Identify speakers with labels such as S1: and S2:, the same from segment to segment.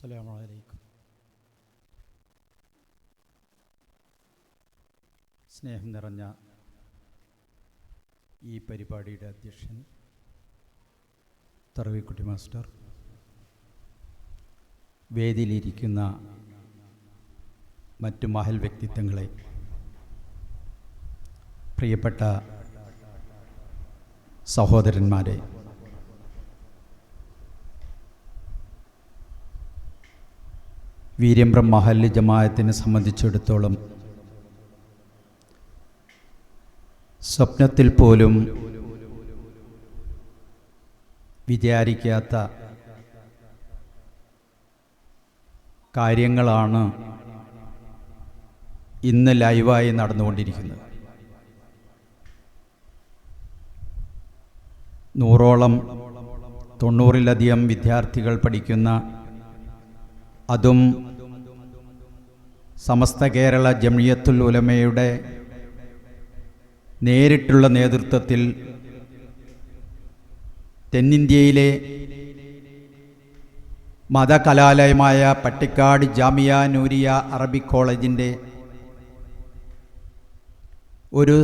S1: السلام عليكم സ്നേഹം നിറഞ്ഞ ഈ പരിപാടിയുടെ അധ്യക്ഷൻ തറവിക്കുട്ടി മാസ്റ്റർ വേദിയിലിരിക്കുന്ന മറ്റു മഹൽ വ്യക്തിത്വങ്ങളെ പ്രിയപ്പെട്ട സഹോദരന്മാരെ വീര്യമ്പ്രം മഹല്ല് ജമായത്തിനെ സംബന്ധിച്ചിടത്തോളം സ്വപ്നത്തിൽ പോലും വിചാരിക്കാത്ത കാര്യങ്ങളാണ് ഇന്ന് ലൈവായി നടന്നുകൊണ്ടിരിക്കുന്നത്. നൂറോളം തൊണ്ണൂറിലധികം വിദ്യാർത്ഥികൾ പഠിക്കുന്ന അതും സമസ്ത കേരള ജമിയത്തുൽ ഉലമയുടെ നേരിട്ടുള്ള നേതൃത്വത്തിൽ തെന്നിന്ത്യയിലെ മതകലാലയമായ പട്ടിക്കാട് ജാമിയ നൂരിയ അറബിക് കോളേജിന്റെ ഒരു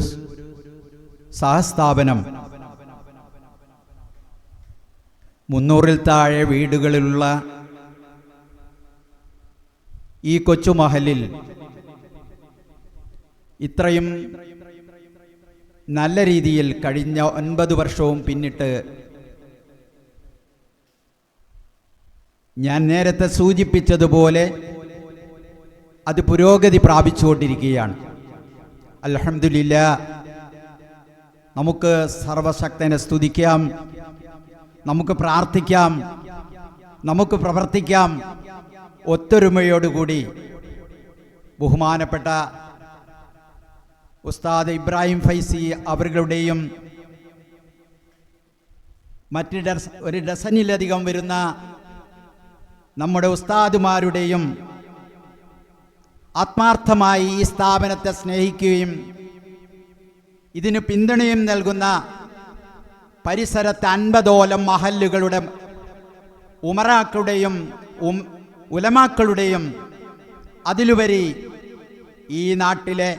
S1: സഹസ്ഥാപനം മുന്നൂറിൽ താഴെ വീടുകളിലുള്ള ഈ കൊച്ചുമഹലിൽ ഇത്രയും നല്ല രീതിയിൽ കഴിഞ്ഞ ഒൻപത് വർഷവും പിന്നിട്ട് ഞാൻ നേരത്തെ സൂചിപ്പിച്ചതുപോലെ അത് പുരോഗതി പ്രാപിച്ചുകൊണ്ടിരിക്കുകയാണ്. അലഹമില്ല നമുക്ക് സർവശക്തനെ സ്തുതിക്കാം നമുക്ക് പ്രാർത്ഥിക്കാം നമുക്ക് പ്രവർത്തിക്കാം ഒത്തൊരുമയോടുകൂടി ബഹുമാനപ്പെട്ട ഉസ്താദ് ഇബ്രാഹിം ഫൈസി അവരുടെയും മറ്റ് ഡസ് ഒരു ഡസനിലധികം വരുന്ന നമ്മുടെ ഉസ്താദുമാരുടെയും ആത്മാർത്ഥമായി ഈ സ്ഥാപനത്തെ സ്നേഹിക്കുകയും ഇതിന് പിന്തുണയും നൽകുന്ന പരിസരത്തെ അൻപതോലം മഹല്ലുകളുടെ ഉമറാക്കളുടെയും ഉലമാക്കളുടെയും അതിലുപരി ഈ നാട്ടിലെ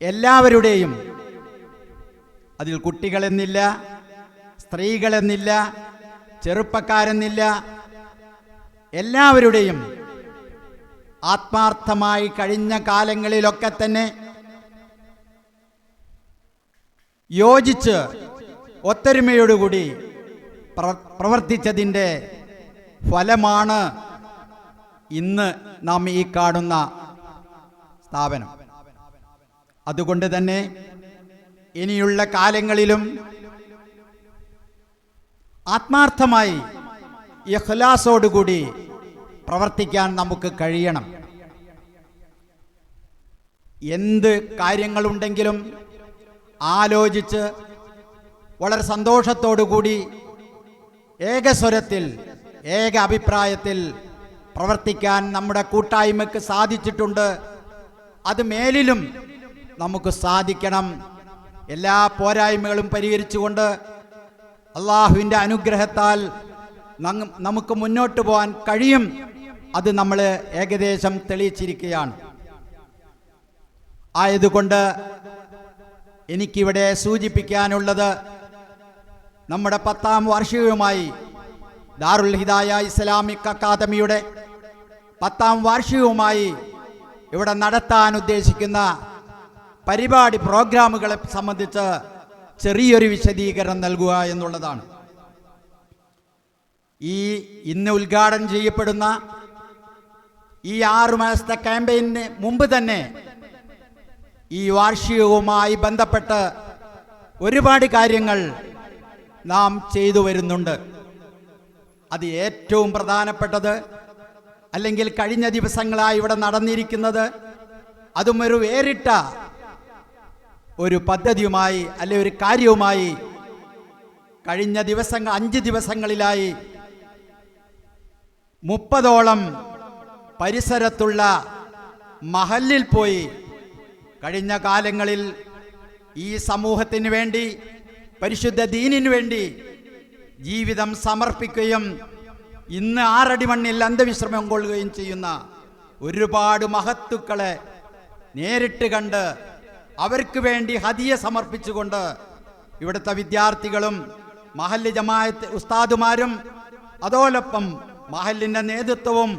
S1: എല്ലാവരുടെയും അതിൽ കുട്ടികളെന്നില്ല സ്ത്രീകളെന്നില്ല ചെറുപ്പക്കാരെന്നില്ല എല്ലാവരുടെയും ആത്മാർത്ഥമായി കഴിഞ്ഞ കാലങ്ങളിലൊക്കെ തന്നെ യോജിച്ച് ഒത്തൊരുമയോടുകൂടി പ്ര- പ്രവർത്തിച്ചതിന്റെ ഫലമാണ് ഇന്ന് നാം ഈ കാണുന്ന സ്ഥാപനം. അതുകൊണ്ട് തന്നെ ഇനിയുള്ള കാലങ്ങളിലും ആത്മാർത്ഥമായി ഇഖ്ലാസോടുകൂടി പ്രവർത്തിക്കാൻ നമുക്ക് കഴിയണം. എന്ത് കാര്യങ്ങളുണ്ടെങ്കിലും ആലോചിച്ച് വളരെ സന്തോഷത്തോടുകൂടി ഏകസ്വരത്തിൽ ഏക അഭിപ്രായത്തിൽ പ്രവർത്തിക്കാൻ നമ്മുടെ കൂട്ടായ്മക്ക് സാധിച്ചിട്ടുണ്ട്. അത് മേലിലും നമുക്ക് സാധിക്കണം. എല്ലാ പോരായ്മകളും പരിഹരിച്ചുകൊണ്ട് അള്ളാഹുവിന്റെ അനുഗ്രഹത്താൽ നമുക്ക് മുന്നോട്ട് പോകാൻ കഴിയും. അത് നമ്മൾ ഏകദേശം തെളിയിച്ചിരിക്കുകയാണ്. ആയതുകൊണ്ട് എനിക്കിവിടെ സൂചിപ്പിക്കാനുള്ളത് നമ്മുടെ പത്താം വാർഷികവുമായി ദാറുൽ ഹിദായ ഇസ്ലാമിക് അക്കാദമിയുടെ പത്താം വാർഷികവുമായി ഇവിടെ നടത്താൻ ഉദ്ദേശിക്കുന്ന പരിപാടി പ്രോഗ്രാമുകളെ സംബന്ധിച്ച് ചെറിയൊരു വിശദീകരണം നൽകുക എന്നുള്ളതാണ്. ഈ ഇന്ന് ഉദ്ഘാടനം ചെയ്യപ്പെടുന്ന ഈ ആറു മാസത്തെ ക്യാമ്പയിന് മുമ്പ് തന്നെ ഈ വാർഷികവുമായി ബന്ധപ്പെട്ട് ഒരുപാട് കാര്യങ്ങൾ നാം ചെയ്തു വരുന്നുണ്ട്. അത് ഏറ്റവും പ്രധാനപ്പെട്ടത്. അല്ലെങ്കിൽ കഴിഞ്ഞ ദിവസങ്ങളായി ഇവിടെ നടന്നിരിക്കുന്നത് അതും ഒരു വേറിട്ട ഒരു പദ്ധതിയുമായി അല്ലെ ഒരു കാര്യവുമായി കഴിഞ്ഞ ദിവസങ്ങൾ അഞ്ച് ദിവസങ്ങളിലായി മുപ്പതോളം പരിസരത്തുള്ള മഹലിൽ പോയി കഴിഞ്ഞ കാലങ്ങളിൽ ഈ സമൂഹത്തിന് വേണ്ടി പരിശുദ്ധ ദീനിനു വേണ്ടി ജീവിതം സമർപ്പിക്കുകയും ഇന്ന് ആറടി മണ്ണിൽ അന്ധവിശ്രമം കൊള്ളുകയും ചെയ്യുന്ന ഒരുപാട് മഹത്തുക്കളെ നേരിട്ട് കണ്ട് അവർക്ക് വേണ്ടി ഹതിയെ സമർപ്പിച്ചുകൊണ്ട് ഇവിടുത്തെ വിദ്യാർത്ഥികളും മഹല്ല് ജമായത്ത് ഉസ്താദുമാരും അതോടൊപ്പം മഹലിന്റെ നേതൃത്വവും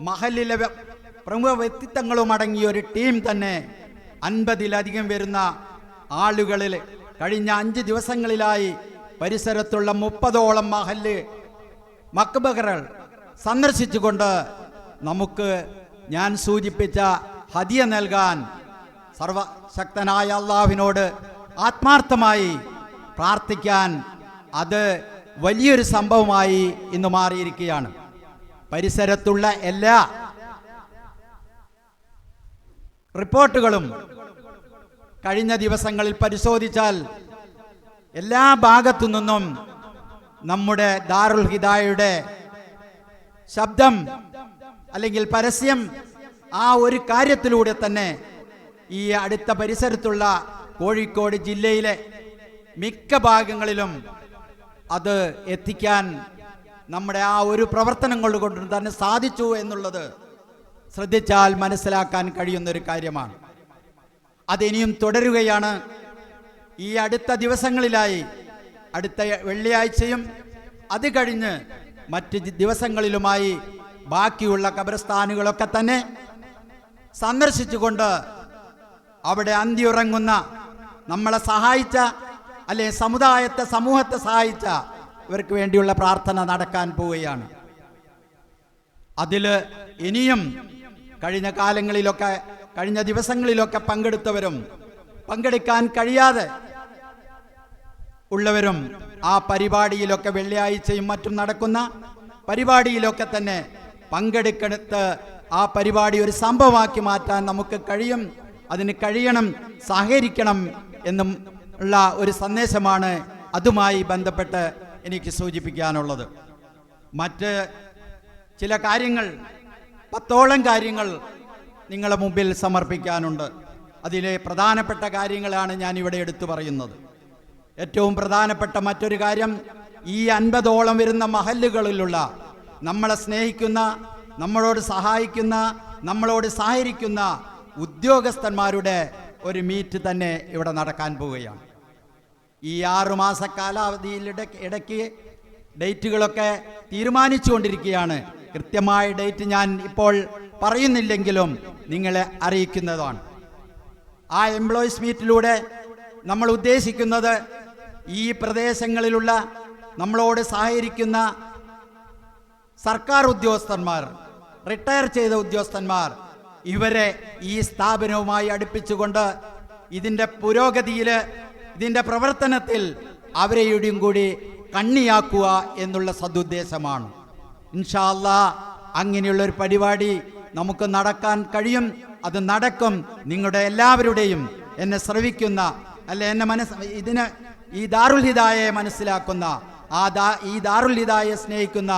S1: മഹലിലെ പ്രമുഖ വ്യക്തിത്വങ്ങളും അടങ്ങിയ ഒരു ടീം തന്നെ അൻപതിലധികം വരുന്ന ആളുകളിൽ കഴിഞ്ഞ അഞ്ച് ദിവസങ്ങളിലായി പരിസരത്തുള്ള മുപ്പതോളം മഹല്ല് മക്ബഹകൾ സന്ദർശിച്ചുകൊണ്ട് നമുക്ക് ഞാൻ സൂചിപ്പിച്ച ഹദിയ നൽകാൻ സർവശക്തനായ അള്ളാഹുവിനോട് ആത്മാർത്ഥമായി പ്രാർത്ഥിക്കാൻ അത് വലിയൊരു സംഭവമായി ഇന്ന് മാറിയിരിക്കുകയാണ്. പരിസരത്തുള്ള എല്ലാ റിപ്പോർട്ടുകളും കഴിഞ്ഞ ദിവസങ്ങളിൽ പരിശോധിച്ചാൽ എല്ലാ ഭാഗത്തു നിന്നും നമ്മുടെ ദാറുൽ ഹിദായുടെ ശബ്ദം അല്ലെങ്കിൽ പരസ്യം ആ ഒരു കാര്യത്തിലൂടെ തന്നെ ഈ അടുത്ത പരിസരത്തുള്ള കോഴിക്കോട് ജില്ലയിലെ മിക്ക ഭാഗങ്ങളിലും അത് എത്തിക്കാൻ നമ്മുടെ ആ ഒരു പ്രവർത്തനം കൊണ്ട് തന്നെ സാധിച്ചു എന്നുള്ളത് ശ്രദ്ധിച്ചാൽ മനസ്സിലാക്കാൻ കഴിയുന്ന ഒരു കാര്യമാണ്. അതിനിയും തുടരുകയാണ്. ഈ അടുത്ത ദിവസങ്ങളിലായി അടുത്ത വെള്ളിയാഴ്ചയും അത് കഴിഞ്ഞ് മറ്റ് ദിവസങ്ങളിലുമായി ബാക്കിയുള്ള കബർസ്ഥാനുകളൊക്കെ തന്നെ സന്ദർശിച്ചുകൊണ്ട് അവിടെ അന്തിയുറങ്ങുന്ന നമ്മളെ സഹായിച്ച അല്ലെ സമുദായത്തെ സമൂഹത്തെ സഹായിച്ച ഇവർക്ക് വേണ്ടിയുള്ള പ്രാർത്ഥന നടക്കാൻ പോവുകയാണ്. അതിൽ ഇനിയും കഴിഞ്ഞ കാലങ്ങളിലൊക്കെ കഴിഞ്ഞ ദിവസങ്ങളിലൊക്കെ പങ്കെടുത്തവരും പങ്കെടുക്കാൻ കഴിയാതെ ഉള്ളവരും ആ പരിപാടിയിലൊക്കെ വെള്ളിയാഴ്ചയും മറ്റും നടക്കുന്ന പരിപാടിയിലൊക്കെ തന്നെ പങ്കെടുക്കെടുത്ത് ആ പരിപാടി ഒരു സംഭവമാക്കി മാറ്റാൻ നമുക്ക് കഴിയും അതിന് കഴിയണം സഹകരിക്കണം എന്നും ഉള്ള ഒരു സന്ദേശമാണ് അതുമായി ബന്ധപ്പെട്ട് എനിക്ക് സൂചിപ്പിക്കാനുള്ളത്. മറ്റ് ചില കാര്യങ്ങൾ പത്തോളം കാര്യങ്ങൾ നിങ്ങളുടെ മുമ്പിൽ സമർപ്പിക്കാനുണ്ട്. അതിലെ പ്രധാനപ്പെട്ട കാര്യങ്ങളാണ് ഞാൻ ഇവിടെ എടുത്തു പറയുന്നത്. ഏറ്റവും പ്രധാനപ്പെട്ട മറ്റൊരു കാര്യം ഈ അൻപതോളം വരുന്ന മഹല്ലുകളിലുള്ള നമ്മളെ സ്നേഹിക്കുന്ന നമ്മളോട് സഹായിക്കുന്ന നമ്മളോട് സഹകരിക്കുന്ന ഉദ്യോഗസ്ഥന്മാരുടെ ഒരു മീറ്റ് തന്നെ ഇവിടെ നടക്കാൻ പോവുകയാണ്. ഈ ആറുമാസ കാലാവധിയിലിട ഇടയ്ക്ക് ഡേറ്റുകളൊക്കെ തീരുമാനിച്ചുകൊണ്ടിരിക്കുകയാണ്. കൃത്യമായ ഡേറ്റ് ഞാൻ ഇപ്പോൾ പറയുന്നില്ലെങ്കിലും നിങ്ങളെ അറിയിക്കുന്നതാണ്. ആ എംപ്ലോയീസ് മീറ്റിലൂടെ നമ്മൾ ഉദ്ദേശിക്കുന്നത് ഈ പ്രദേശങ്ങളിലുള്ള നമ്മളോട് സഹകരിക്കുന്ന സർക്കാർ ഉദ്യോഗസ്ഥന്മാർ റിട്ടയർ ചെയ്ത ഉദ്യോഗസ്ഥന്മാർ ഇവരെ ഈ സ്ഥാപനവുമായി അടുപ്പിച്ചുകൊണ്ട് ഇതിന്റെ പുരോഗതിയിൽ ഇതിന്റെ പ്രവർത്തനത്തിൽ അവരെയുടെയും കൂടി കണ്ണിയാക്കുക എന്നുള്ള സതുദ്ദേശമാണ് ഇൻഷാല്ല അങ്ങനെയുള്ളൊരു പരിപാടി നമുക്ക് നടക്കാൻ കഴിയും. അത് നടക്കും. നിങ്ങളുടെ എല്ലാവരുടെയും എന്നെ ശ്രവിക്കുന്ന അല്ലെ എന്നെ മനസ് ഇതിന് ഈ ദാറുൽ ഹിദായയെ മനസ്സിലാക്കുന്ന ആ ദാ ഈ ദാറുൽ ഹിദായെ സ്നേഹിക്കുന്ന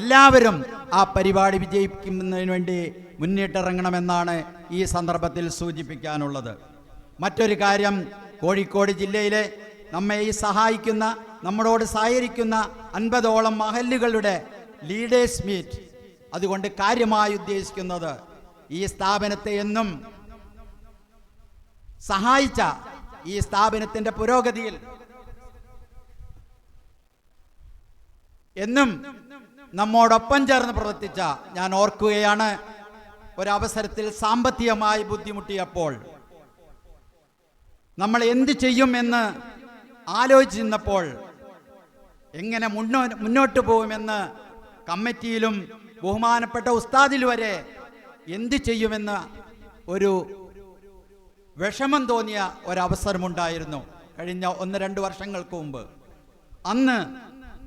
S1: എല്ലാവരും ആ പരിപാടി വിജയിക്കുന്നതിന് വേണ്ടി മുന്നിട്ടിറങ്ങണമെന്നാണ് ഈ സന്ദർഭത്തിൽ സൂചിപ്പിക്കാനുള്ളത്. മറ്റൊരു കാര്യം കോഴിക്കോട് ജില്ലയിലെ നമ്മെ ഈ സഹായിക്കുന്ന നമ്മളോട് സഹകരിക്കുന്ന അൻപതോളം മഹല്ലുകളുടെ ലീഡേഴ്സ് മീറ്റ് അതുകൊണ്ട് കാര്യമായി ഉദ്ദേശിക്കുന്നത് ഈ സ്ഥാപനത്തെ എന്നും സഹായിച്ച ഈ സ്ഥാപനത്തിന്റെ പുരോഗതിയിൽ എന്നും നമ്മോടൊപ്പം ചേർന്ന് പ്രവർത്തിച്ച ഞാൻ ഓർക്കുകയാണ് ഒരവസരത്തിൽ സാമ്പത്തികമായി ബുദ്ധിമുട്ടിയപ്പോൾ. നമ്മൾ എന്ത് ചെയ്യും ചെയ്യുമെന്ന് ആലോചിച്ചിരുന്നപ്പോൾ എങ്ങനെ മുന്നോ മുന്നോട്ട് പോകുമെന്ന് കമ്മിറ്റിയിലും ബഹുമാനപ്പെട്ട ഉസ്താദിൽ വരെ എന്ത് ചെയ്യുമെന്ന ഒരു വിഷമം തോന്നിയ ഒരവസരമുണ്ടായിരുന്നു കഴിഞ്ഞ ഒന്ന് രണ്ട് വർഷങ്ങൾക്ക് മുമ്പ്. അന്ന്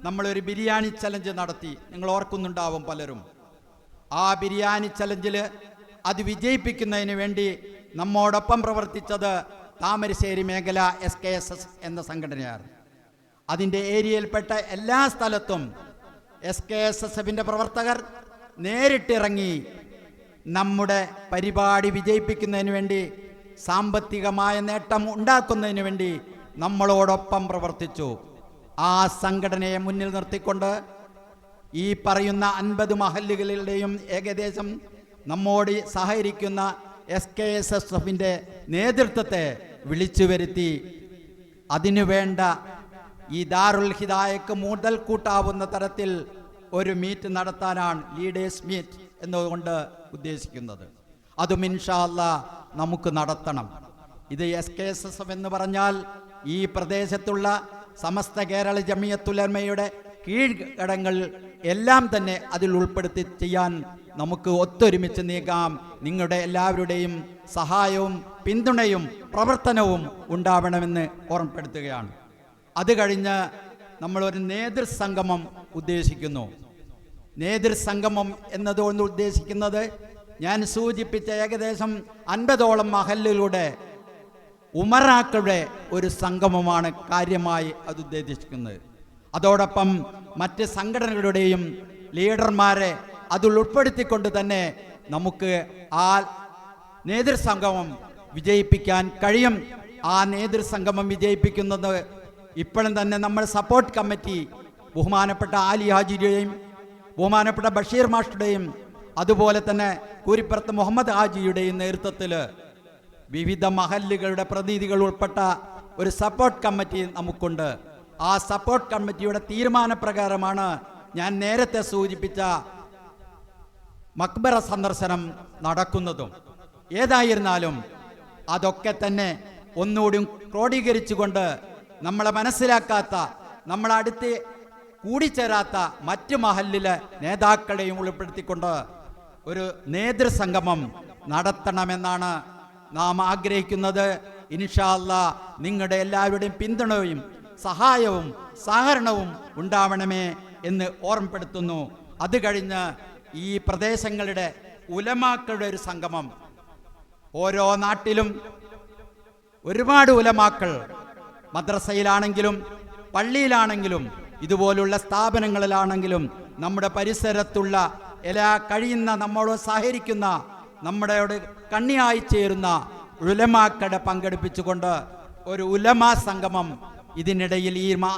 S1: നമ്മളൊരു ബിരിയാണി ചലഞ്ച് നടത്തി. നിങ്ങൾ ഓർക്കുന്നുണ്ടാവും പലരും. ആ ബിരിയാണി ചലഞ്ചിൽ അത് വിജയിപ്പിക്കുന്നതിന് വേണ്ടി നമ്മോടൊപ്പം പ്രവർത്തിച്ചത് താമരശ്ശേരി മേഖല എസ് കെ എസ് എസ് എന്ന സംഘടനയാണ് അതിന്റെ ഏരിയയിൽപ്പെട്ട എല്ലാ സ്ഥലത്തും എസ് കെ എസ് എസ് എഫിന്റെ പ്രവർത്തകർ നേരിട്ടിറങ്ങി നമ്മുടെ പരിപാടി വിജയിപ്പിക്കുന്നതിന് വേണ്ടി സാമ്പത്തികമായ നേട്ടം ഉണ്ടാക്കുന്നതിന് വേണ്ടി നമ്മളോടൊപ്പം പ്രവർത്തിച്ചു. ആ സംഘടനയെ മുന്നിൽ നിർത്തിക്കൊണ്ട് ഈ പറയുന്ന അൻപത് മഹല്ലുകളുടെയും ഏകദേശം നമ്മോട് സഹകരിക്കുന്ന എസ് കെ എസ് എസ് എഫിന്റെ നേതൃത്വത്തെ വിളിച്ചു വരുത്തി. അതിനുവേണ്ട ഈ ദാറുൽ ഹിദായക്ക് മുതൽ കൂട്ടാവുന്ന തരത്തിൽ ഒരു മീറ്റ് നടത്താനാണ് ലീഡേഴ്സ് മീറ്റ്. എന്നതുകൊണ്ട് ഉദ്ദേശിക്കുന്നത്. അതും ഇൻഷാല്ല നമുക്ക് നടത്തണം. ഇത് S K S S M എന്ന് പറഞ്ഞാൽ ഈ പ്രദേശത്തുള്ള സമസ്ത കേരള ജമിയത്തുലമയുടെ കീഴ്ഘടങ്ങൾ എല്ലാം തന്നെ അതിൽ ഉൾപ്പെടുത്തി ചെയ്യാൻ നമുക്ക് ഒത്തൊരുമിച്ച് നീങ്ങാം. നിങ്ങളുടെ എല്ലാവരുടെയും സഹായവും പിന്തുണയും പ്രവർത്തനവും ഉണ്ടാവണമെന്ന് ഓർമ്മപ്പെടുത്തുകയാണ്. അത് കഴിഞ്ഞ് നമ്മളൊരു നേതൃസംഗമം ഉദ്ദേശിക്കുന്നു. നേതൃസംഗമം എന്നതുകൊണ്ട് ഉദ്ദേശിക്കുന്നത് ഞാൻ സൂചിപ്പിച്ച ഏകദേശം അൻപതോളം മഹലിലൂടെ ഉമറാക്കളുടെ ഒരു സംഗമമാണ് കാര്യമായി അത് ഉദ്ദേശിക്കുന്നത്. അതോടൊപ്പം മറ്റ് സംഘടനകളുടെയും ലീഡർമാരെ അതിൽ ഉൾപ്പെടുത്തിക്കൊണ്ട് തന്നെ നമുക്ക് ആ നേതൃസംഗമം വിജയിപ്പിക്കാൻ കഴിയും. ആ നേതൃസംഗമം വിജയിപ്പിക്കുന്നത് ഇപ്പോഴും തന്നെ നമ്മൾ സപ്പോർട്ട് കമ്മിറ്റി ബഹുമാനപ്പെട്ട ആലി ഹാജിയുടെയും ബഹുമാനപ്പെട്ട ബഷീർ മാസ്റ്ററുടെയും അതുപോലെ തന്നെ കൂരിപ്പുറത്ത് മുഹമ്മദ് ഹാജിയുടെയും നേതൃത്വത്തിൽ വിവിധ മഹല്ലുകളുടെ പ്രതിനിധികൾ ഉൾപ്പെട്ട ഒരു സപ്പോർട്ട് കമ്മിറ്റി നമുക്കുണ്ട്. ആ സപ്പോർട്ട് കമ്മിറ്റിയുടെ തീരുമാനപ്രകാരമാണ് ഞാൻ നേരത്തെ സൂചിപ്പിച്ച മക്ബറ സന്ദർശനം നടക്കുന്നതും. ഏതായിരുന്നാലും അതൊക്കെ തന്നെ ഒന്നുകൂടി ക്രോഡീകരിച്ചുകൊണ്ട് നമ്മളെ മനസ്സിലാക്കാത്ത നമ്മളെ അടുത്ത് കൂടിച്ചേരാത്ത മറ്റ് മഹല്ലിലെ നേതാക്കളെയും ഉൾപ്പെടുത്തിക്കൊണ്ട് ഒരു നേതൃസംഗമം നടത്തണമെന്നാണ് നാം ആഗ്രഹിക്കുന്നത്. ഇൻഷാല്ല നിങ്ങളുടെ എല്ലാവരുടെയും പിന്തുണയും സഹായവും സഹകരണവും ഉണ്ടാവണമേ എന്ന് ഓർമ്മപ്പെടുത്തുന്നു. അത് കഴിഞ്ഞ് ഈ പ്രദേശങ്ങളുടെ ഉലമാക്കളുടെ ഒരു സംഗമം. ഓരോ നാട്ടിലും ഒരുപാട് ഉലമാക്കൾ മദ്രസയിലാണെങ്കിലും പള്ളിയിലാണെങ്കിലും ഇതുപോലുള്ള സ്ഥാപനങ്ങളിലാണെങ്കിലും നമ്മുടെ പരിസരത്തുള്ള എല്ലാ കഴിയുന്ന നമ്മളോട് സഹകരിക്കുന്ന നമ്മുടെ കണ്ണിയായി ചേരുന്ന ഉലമാക്കളെ പങ്കെടുപ്പിച്ചുകൊണ്ട് ഒരു ഉലമാ സംഗമം ഇതിനിടയിൽ ഈ മാ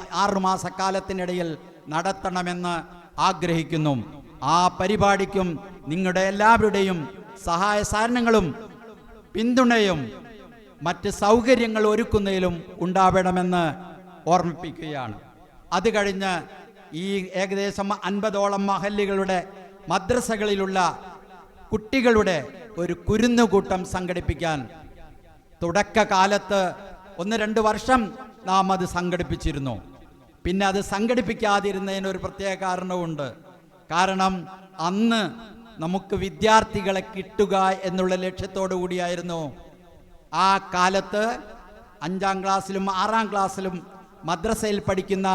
S1: കാലത്തിനിടയിൽ നടത്തണമെന്ന് ആഗ്രഹിക്കുന്നു. ആ പരിപാടിക്കും നിങ്ങളുടെ എല്ലാവരുടെയും സഹായ സാധനങ്ങളും പിന്തുണയും മറ്റ് സൗകര്യങ്ങൾ ഒരുക്കുന്നതിലും ഉണ്ടാവണമെന്ന് ഓർമ്മിപ്പിക്കുകയാണ്. അത് കഴിഞ്ഞ് ഈ ഏകദേശം അൻപതോളം മഹല്ലികളുടെ മദ്രസകളിലുള്ള കുട്ടികളുടെ ഒരു കുരുന്നുകൂട്ടം സംഘടിപ്പിക്കാൻ തുടക്ക തുടക്കകാലത്ത് ഒന്ന് രണ്ട് വർഷം നാം അത് സംഘടിപ്പിച്ചിരുന്നു. പിന്നെ അത് സംഘടിപ്പിക്കാതിരുന്നതിന് ഒരു പ്രത്യേക കാരണവുമുണ്ട്. കാരണം അന്ന് നമുക്ക് വിദ്യാർത്ഥികളെ കിട്ടുക എന്നുള്ള ലക്ഷ്യത്തോടു കൂടിയായിരുന്നു ആ കാലത്ത് അഞ്ചാം ക്ലാസ്സിലും ആറാം ക്ലാസ്സിലും മദ്രസയിൽ പഠിക്കുന്ന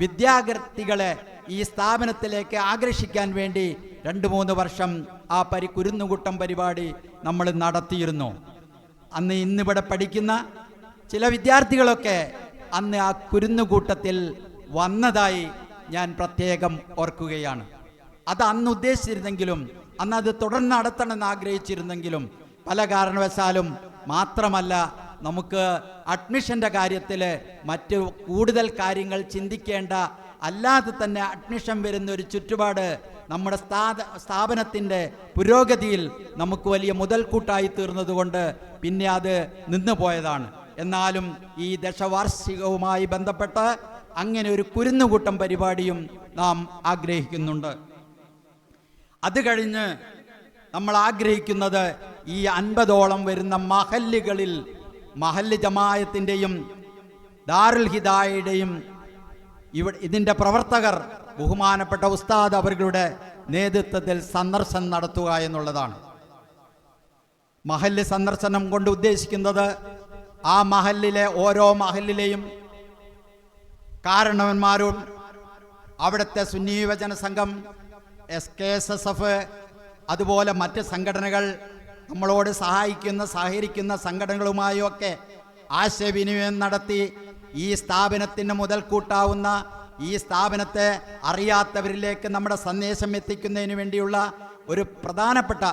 S1: വിദ്യാർത്ഥികളെ ഈ സ്ഥാപനത്തിലേക്ക് ആകർഷിക്കാൻ വേണ്ടി രണ്ട് മൂന്ന് വർഷം ആ പരി കുരുന്നുകൂട്ടം പരിപാടി നമ്മൾ നടത്തിയിരുന്നു. അന്ന് ഇന്നിവിടെ പഠിക്കുന്ന ചില വിദ്യാർത്ഥികളൊക്കെ അന്ന് ആ കുരുന്നുകൂട്ടത്തിൽ വന്നതായി ഞാൻ പ്രത്യേകം ഓർക്കുകയാണ്. അത് അന്ന് ഉദ്ദേശിച്ചിരുന്നെങ്കിലും അന്ന് അത് തുടർന്ന് നടത്തണമെന്ന് ആഗ്രഹിച്ചിരുന്നെങ്കിലും പല കാരണവശാലും മാത്രമല്ല നമുക്ക് അഡ്മിഷന്റെ കാര്യത്തിൽ മറ്റ് കൂടുതൽ കാര്യങ്ങൾ ചിന്തിക്കേണ്ട അല്ലാതെ തന്നെ അഡ്മിഷൻ വരുന്ന ഒരു ചുറ്റുപാട് നമ്മുടെ സ്ഥാപ സ്ഥാപനത്തിന്റെ പുരോഗതിയിൽ നമുക്ക് വലിയ മുതൽക്കൂട്ടായി തീർന്നതുകൊണ്ട് പിന്നെ അത് നിന്നു പോയതാണ്. എന്നാലും ഈ ദശവാർഷികവുമായി ബന്ധപ്പെട്ട് അങ്ങനെ ഒരു കുരുന്നുകൂട്ടം പരിപാടിയും നാം ആഗ്രഹിക്കുന്നുണ്ട്. അത് കഴിഞ്ഞ് നമ്മൾ ആഗ്രഹിക്കുന്നത് ഈ അൻപതോളം വരുന്ന മഹല്ലുകളിൽ മഹല്ല് ജമായത്തിന്റെയും ദാറുൽ ഹിദായയുടെയും ഇവിടെ ഇതിന്റെ പ്രവർത്തകർ ബഹുമാനപ്പെട്ട ഉസ്താദ് അവരുടെ നേതൃത്വത്തിൽ സന്ദർശനം നടത്തുക എന്നുള്ളതാണ്. മഹല്ല് സന്ദർശനം കൊണ്ട് ഉദ്ദേശിക്കുന്നത് ആ മഹല്ലിലെ ഓരോ മഹല്ലിലെയും കാരണവന്മാരും അവിടുത്തെ സുന്നി സംഘം S K S S F അതുപോലെ മറ്റ് സംഘടനകൾ നമ്മളോട് സഹായിക്കുന്ന സഹകരിക്കുന്ന സംഘടനകളുമായും ഒക്കെ ആശയവിനിമയം നടത്തി ഈ സ്ഥാപനത്തിന് മുതൽക്കൂട്ടാവുന്ന ഈ സ്ഥാപനത്തെ അറിയാത്തവരിലേക്ക് നമ്മുടെ സന്ദേശം എത്തിക്കുന്നതിന് വേണ്ടിയുള്ള ഒരു പ്രധാനപ്പെട്ട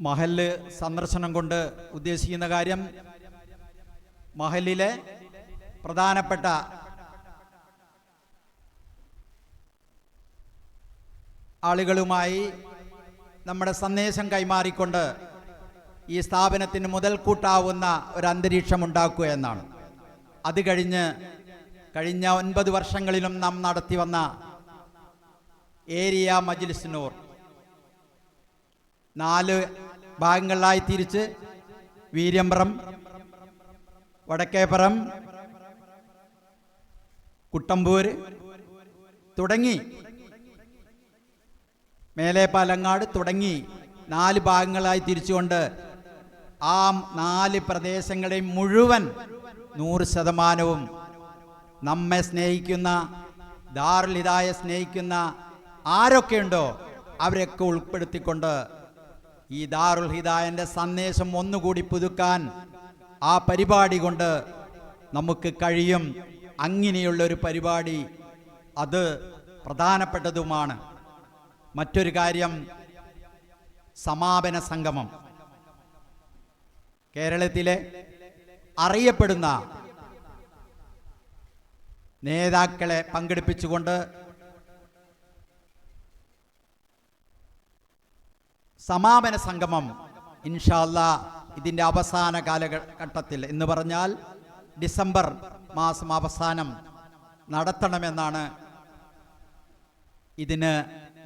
S1: മഹൽ സന്ദർശനം കൊണ്ട് ഉദ്ദേശിക്കുന്ന കാര്യം മഹലിലെ പ്രധാനപ്പെട്ട ആളുകളുമായി നമ്മുടെ സന്ദേശം കൈമാറിക്കൊണ്ട് ഈ സ്ഥാപനത്തിന് മുതൽക്കൂട്ടാവുന്ന ഒരു അന്തരീക്ഷം ഉണ്ടാക്കുക എന്നാണ്. അത് കഴിഞ്ഞ് കഴിഞ്ഞ ഒൻപത് വർഷങ്ങളിലും നാം നടത്തി വന്ന ഏരിയ മജ്ലിസ് നൂർ. നാല് ഭാഗങ്ങളിലായി തിരിച്ച് വീര്യമ്പ്രം വടക്കേപ്പുറം കുട്ടമ്പൂര് തുടങ്ങി. മേലെ പാലങ്ങാട് തുടങ്ങി. നാല് ഭാഗങ്ങളായി തിരിച്ചുകൊണ്ട് ആ നാല് പ്രദേശങ്ങളെയും മുഴുവൻ നൂറ് ശതമാനവും നമ്മെ സ്നേഹിക്കുന്ന ദാറുൽ ഹിദായ സ്നേഹിക്കുന്ന ആരൊക്കെയുണ്ടോ അവരെയൊക്കെ ഉൾപ്പെടുത്തിക്കൊണ്ട് ഈ ദാറുൽ ഹിദായന്റെ സന്ദേശം ഒന്നുകൂടി പുതുക്കാൻ ആ പരിപാടി കൊണ്ട് നമുക്ക് കഴിയും. അങ്ങനെയുള്ളൊരു പരിപാടി അത് പ്രധാനപ്പെട്ടതുമാണ്. മറ്റൊരു കാര്യം സമാപന സംഗമം. കേരളത്തിലെ അറിയപ്പെടുന്ന നേതാക്കളെ പങ്കെടുപ്പിച്ചുകൊണ്ട് സമാപന സംഗമം ഇൻഷാല്ല ഇതിന്റെ അവസാന കാലഘട്ടത്തിൽ. എന്ന് പറഞ്ഞാൽ ഡിസംബർ മാസം അവസാനം നടത്തണമെന്നാണ് ഇതിന്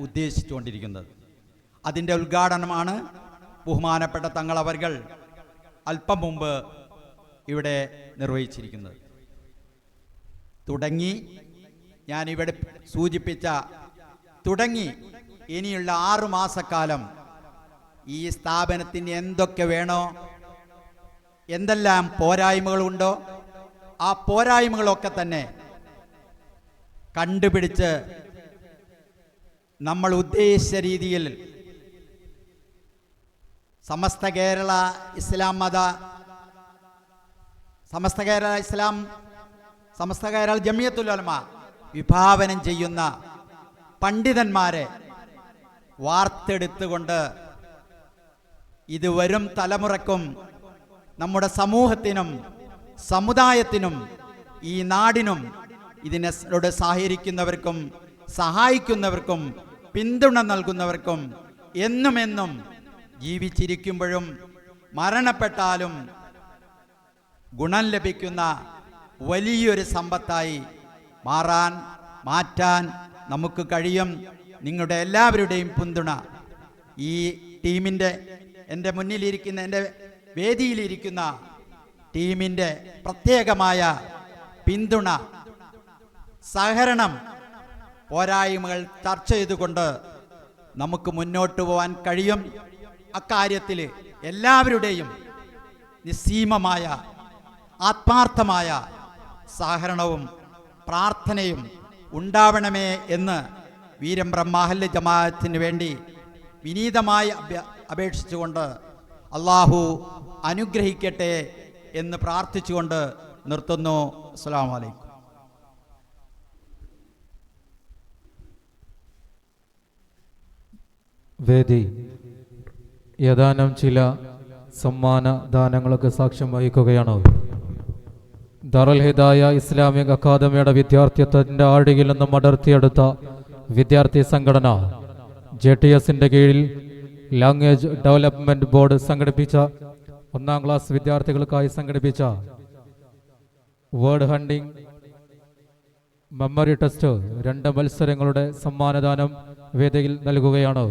S1: ഉദ്ദേശിച്ചുകൊണ്ടിരിക്കുന്നത്. അതിന്റെ ഉദ്ഘാടനമാണ് ബഹുമാനപ്പെട്ട തങ്ങളവർകൾ അല്പം മുമ്പ് ഇവിടെ നിർവഹിച്ചിരിക്കുന്നത്. തുടങ്ങി ഞാനിവിടെ സൂചിപ്പിച്ച തുടങ്ങി ഇനിയുള്ള ആറു മാസക്കാലം ഈ സ്ഥാപനത്തിന് എന്തൊക്കെ വേണോ എന്തെല്ലാം പോരായ്മകളുണ്ടോ ആ പോരായ്മകളൊക്കെ തന്നെ കണ്ടുപിടിച്ച് നമ്മൾ ഉദ്ദേശിച്ച രീതിയിൽ സമസ്ത കേരള ഇസ്ലാം മത സമസ്ത കേരള ഇസ്ലാം സമസ്ത കേരള ജമിയത്തുലമ വിഭാവനം ചെയ്യുന്ന പണ്ഡിതന്മാരെ വാർത്തെടുത്തുകൊണ്ട് ഇത് വരും തലമുറക്കും നമ്മുടെ സമൂഹത്തിനും സമുദായത്തിനും ഈ നാടിനും ഇതിനോട് സഹകരിക്കുന്നവർക്കും സഹായിക്കുന്നവർക്കും പിന്തുണ നൽകുന്നവർക്കും എന്നുമെന്നും എന്നും ജീവിച്ചിരിക്കുമ്പോഴും മരണപ്പെട്ടാലും ഗുണം ലഭിക്കുന്ന വലിയൊരു സമ്പത്തായി മാറാൻ മാറ്റാൻ നമുക്ക് കഴിയും. നിങ്ങളുടെ എല്ലാവരുടെയും പിന്തുണ ഈ ടീമിന്റെ എന്റെ മുന്നിലിരിക്കുന്ന എന്റെ വേദിയിലിരിക്കുന്ന ടീമിന്റെ പ്രത്യേകമായ പിന്തുണ സഹകരണം പോരായ്മകൾ ചർച്ച ചെയ്തുകൊണ്ട് നമുക്ക് മുന്നോട്ട് പോകാൻ കഴിയും. അക്കാര്യത്തിൽ എല്ലാവരുടെയും നിസ്സീമമായ ആത്മാർത്ഥമായ സഹകരണവും പ്രാർത്ഥനയും ഉണ്ടാവണമേ എന്ന് വീരം ബ്രഹ്മാഹല്യ ജമാഅത്തിന് വേണ്ടി വിനീതമായി അപേക്ഷിച്ചുകൊണ്ട് അള്ളാഹു അനുഗ്രഹിക്കട്ടെ എന്ന് പ്രാർത്ഥിച്ചുകൊണ്ട് നിർത്തുന്നു. അസ്സാം വലൈക്കും
S2: വേദി ഏതാനും ചില സമ്മാന ദാനങ്ങളൊക്കെ സാക്ഷ്യം വഹിക്കുകയാണ്. ദറുൽ ഹിദായ ഇസ്ലാമിക് അക്കാദമിയുടെ വിദ്യാർത്ഥിത്വത്തിന്റെ ആഴിയിൽ നിന്നും അടർത്തിയെടുത്ത വിദ്യാർത്ഥി സംഘടന ജെ ടി എസിന്റെ കീഴിൽ ലാംഗ്വേജ് ഡെവലപ്മെന്റ് ബോർഡ് സംഘടിപ്പിച്ച ഒന്നാം ക്ലാസ് വിദ്യാർത്ഥികൾക്കായി സംഘടിപ്പിച്ച വേർഡ് ഹണ്ടിംഗ് മെമ്മറി ടെസ്റ്റ് രണ്ട് മത്സരങ്ങളുടെ സമ്മാനദാനം വേദിയിൽ നൽകുകയാണ്.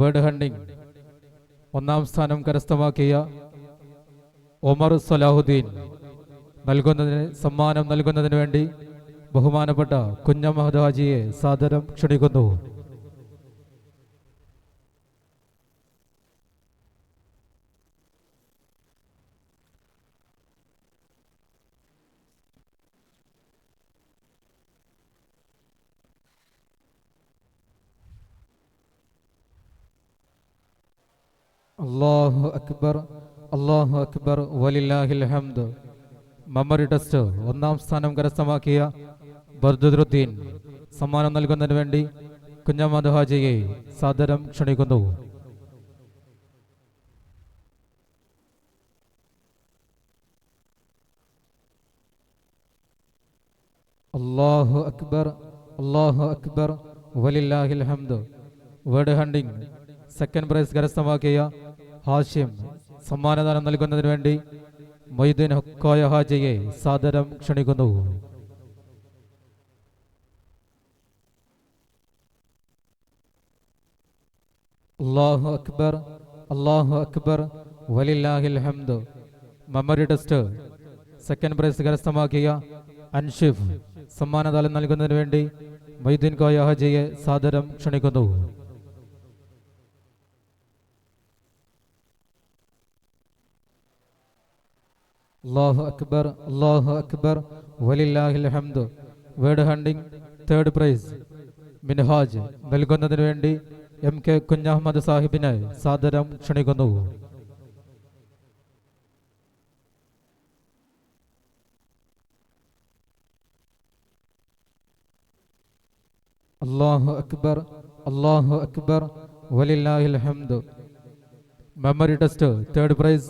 S2: വേർഡ് ഹണ്ടിംഗ് ഒന്നാം സ്ഥാനം കരസ്ഥമാക്കിയ ഒമർ സലാഹുദ്ദീൻ നൽകുന്നതിന് സമ്മാനം നൽകുന്നതിന് വേണ്ടി ബഹുമാനപ്പെട്ട കുഞ്ഞമ്മദ് ഹാജിയെ സാദരം ക്ഷണിക്കുന്നു. അള്ളാഹു അക്ബർ അള്ളാഹു അക്ബർ വലില്ലാഹിൽ ഹംദ്. മെമ്മറി ടെസ്റ്റ് ഒന്നാം സ്ഥാനം കരസ്ഥമാക്കിയ ബർദുദ്ദീൻ സമ്മാനം നൽകുന്നതിന് വേണ്ടി കുഞ്ഞമ്മദ് ഹാജിയെ സാദരം ക്ഷണിക്കുന്നു. അള്ളാഹു അക്ബർ അള്ളാഹു അക്ബർ വലില്ലാഹിൽ ഹംദ്. വേർഡ് ഹണ്ടിംഗ് സെക്കൻഡ് പ്രൈസ് കരസ്ഥമാക്കിയ ഹാഷ്യം സമ്മാനദാനം നൽകുന്നതിന് വേണ്ടി മൊയ്തീൻ ഹക്കോയ ഹാജിയെ സാദരം ക്ഷണിക്കുന്നു. അള്ളാഹു അക്ബർ അള്ളാഹു അക്ബർ വലില്ലാഹിൽ ഹംദ്. മെമ്മറി ടെസ്റ്റ് സെക്കൻഡ് പ്രൈസ് കരസ്ഥമാക്കിയ അൻഷിഫ് സമ്മാനദാനം നൽകുന്നതിന് വേണ്ടി മൊയ്തീൻ കോയ ഹാജിയെ സാദരം ക്ഷണിക്കുന്നു. അല്ലാഹു അക്ബർ അള്ളാഹു അക്ബർ വലില്ലാഹിൽ ഹംദു word hunting third prize Minhaj നൽകുന്നതിന് വേണ്ടി എം കെ കുഞ്ഞഹമ്മദ് സാഹിബിനെ സാദരം ക്ഷണിക്കുന്നു. അള്ളാഹു അക്ബർ അള്ളാഹു അക്ബർ വലില്ലാഹിൽ ഹംദു memory test third prize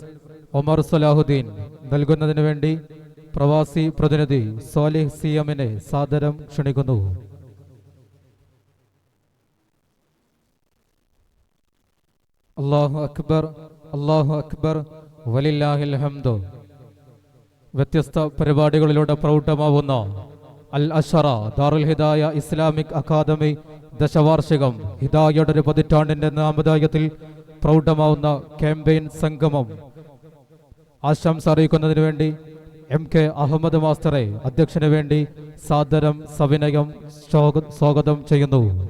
S2: Omar Salahuddin നൽകുന്നതിന് വേണ്ടി പ്രവാസി പ്രതിനിധി സോലിഹ് സി എമ്മിനെ സാദരം ക്ഷണിക്കുന്നു. അള്ളാഹു അക്ബർ അള്ളാഹു അക്ബർ വലില്ലാഹിൽ ഹംദോ. വ്യത്യസ്ത പരിപാടികളിലൂടെ പ്രൗഢമാവുന്ന അൽ അഷറ ദാറുൽ ഹിദായ ഇസ്ലാമിക് അക്കാദമി ദശവാർഷികം ഹിദായയുടെ ഒരു പതിറ്റാണ്ടിന്റെ നാമധായത്തിൽ പ്രൗഢമാവുന്ന ക്യാമ്പയിൻ സംഗമം ആശംസ അറിയിക്കുന്നതിന് വേണ്ടി എം കെ അഹമ്മദ് മാസ്റ്ററെ അധ്യക്ഷന് വേണ്ടി സാദരം സവിനയം സ്വാഗതം ചെയ്യുന്നു.